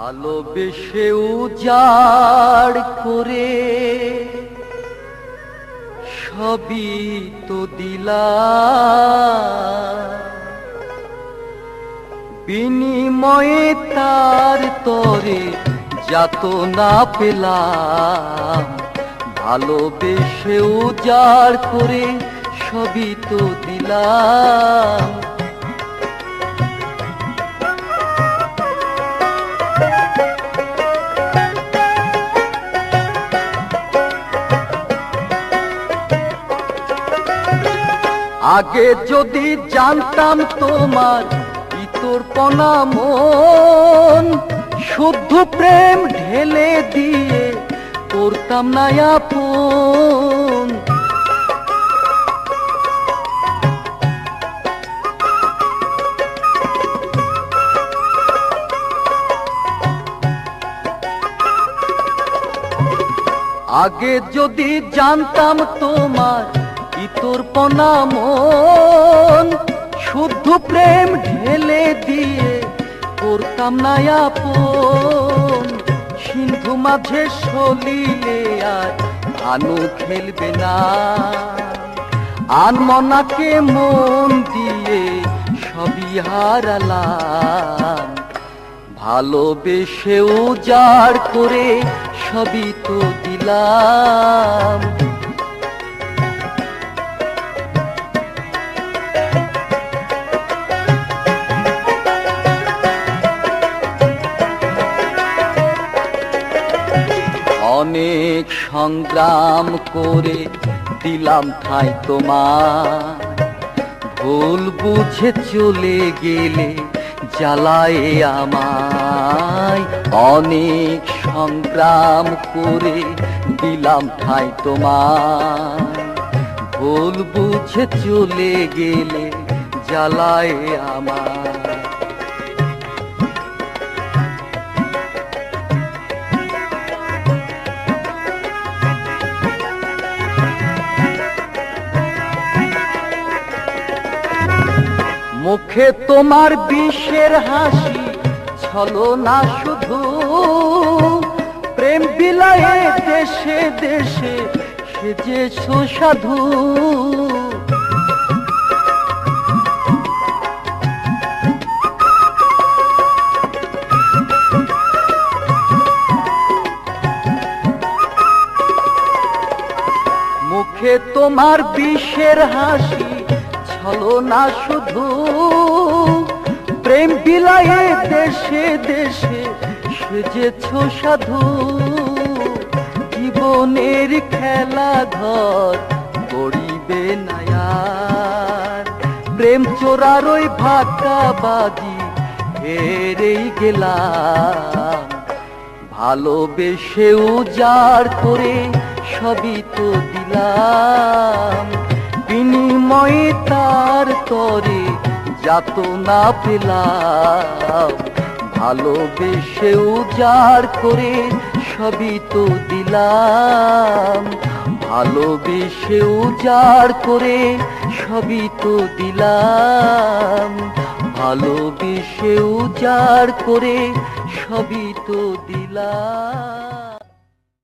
ভালোবেসে উজাড় করে, সবই তো দিলা বিনিময়ে তার তরে যাত না পেলাম ভালোবেসে উজাড় করে, সবই তো দিলাম। আগে যদি জানতাম তোমার ইতর পনা মন, শুদ্ধ প্রেম ঢেলে দিয়ে করতাম না আপন। আগে যদি জানতাম তোমার ইতর পনা মন, শুদ্ধ প্রেম ঢেলে দিয়ে করতাম না আপন। সিন্ধু মাঝে সলিলে আর ভানু খেলবে না। আনমনাকে মন দিয়ে সবই হারালাম। ভালোবেসে উজাড় করে সবই তো দিলাম। অনেক সংগ্রাম করে দিলাম ঠাই তোমার। ভুল বুঝে চলে গেলে জ্বালায় আমায়। অনেক সংগ্রাম করে দিলাম ঠাই তোমার। ভুল বুঝে চলে গেলে জ্বালায় আমায়। মুখে তোমার বিষের হাসি, ছলো না শুধু। প্রেম বিলায়ে দেশে দেশে সেজে সুসাধু মুখে তোমার বিষের হাসি ছলো না শুধু। প্রেম বিলায়ে দেশে দেশে সেজেছ সাধু। জীবনের খেলা ঘর গড়িবে নায়ার। প্রেম চোরার ওই ভাকা বাজি হেরেই গেলাম। ভালোবেসে উজাড় করে সবই তো দিলাম। বিনিময়ে তার তরে যাত না পেলাম। ভালোবেসে উজাড় করে সবই তো দিলাম। ভালোবেসে উজাড় করে সবই তো দিলাম। ভালোবেসে উজাড় করে সবই তো দিলাম।